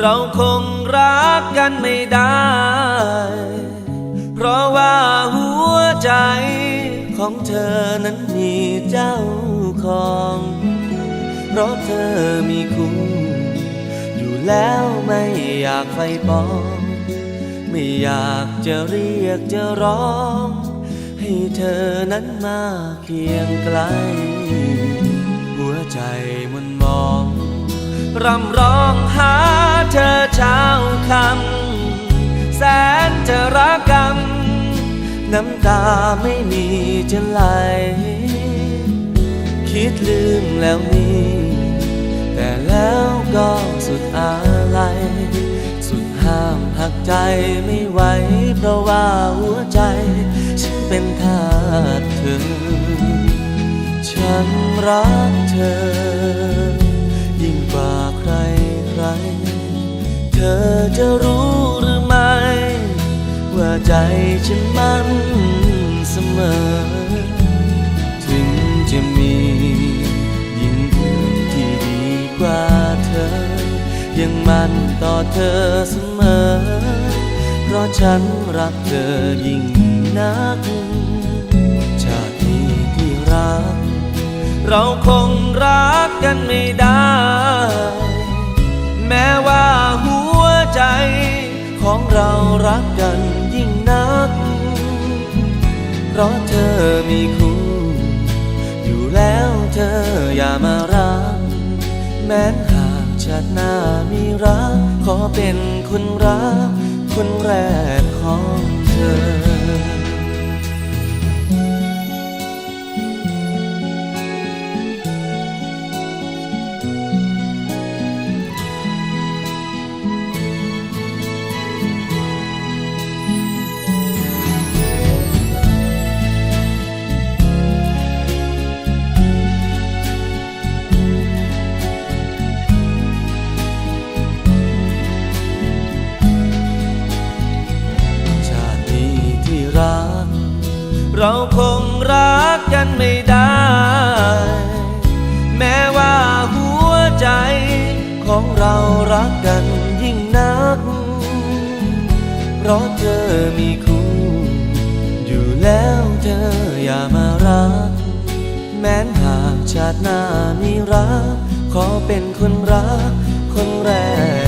เราคงรักกันไม่ได้ เพราะว่าหัวใจของเธอนั้นมีเจ้าของ เพราะเธอมีคู่อยู่แล้วไม่อยากไฟปอง ไม่อยากจะเรียกจะร้อง ให้เธอนั้นมาเคียงไกล หัวใจมันมอง รำร้องหา เธอเช้าคำแสนจะรักกัน น้ำตาไม่มีจะไหล คิดลืมแล้วนี่ แต่แล้วก็สุดอาลัย สุดห้ามหักใจไม่ไหว เพราะว่าหัวใจ ฉันเป็นทาสเธอ ฉันรักเธอ ยิ่งกว่า อจะรู้หรือไม่ ว่าใจฉันมันเสมอ ถึงจะมีหญิงอื่นที่ดีกว่าเธอ ยังมันต่อเธอเสมอ เพราะฉันรักเธอยิ่งนัก ชาตินี้ที่รัก เราคงรักกันไม่ได้ เรารักกันยิ่งนัก เพราะเธอมีคู่ อยู่แล้วเธออย่ามารัก แม้หากชาติหน้ามีรัก ขอเป็นคนรัก คนแรกของเธอ เราคงรักกันไม่ได้ แม้ว่าหัวใจของเรารักกันยิ่งนัก เพราะเธอมีคู่อยู่แล้วเธออย่ามารัก แม้นหากชาติหน้ามีรัก ขอเป็นคนรักคนแรก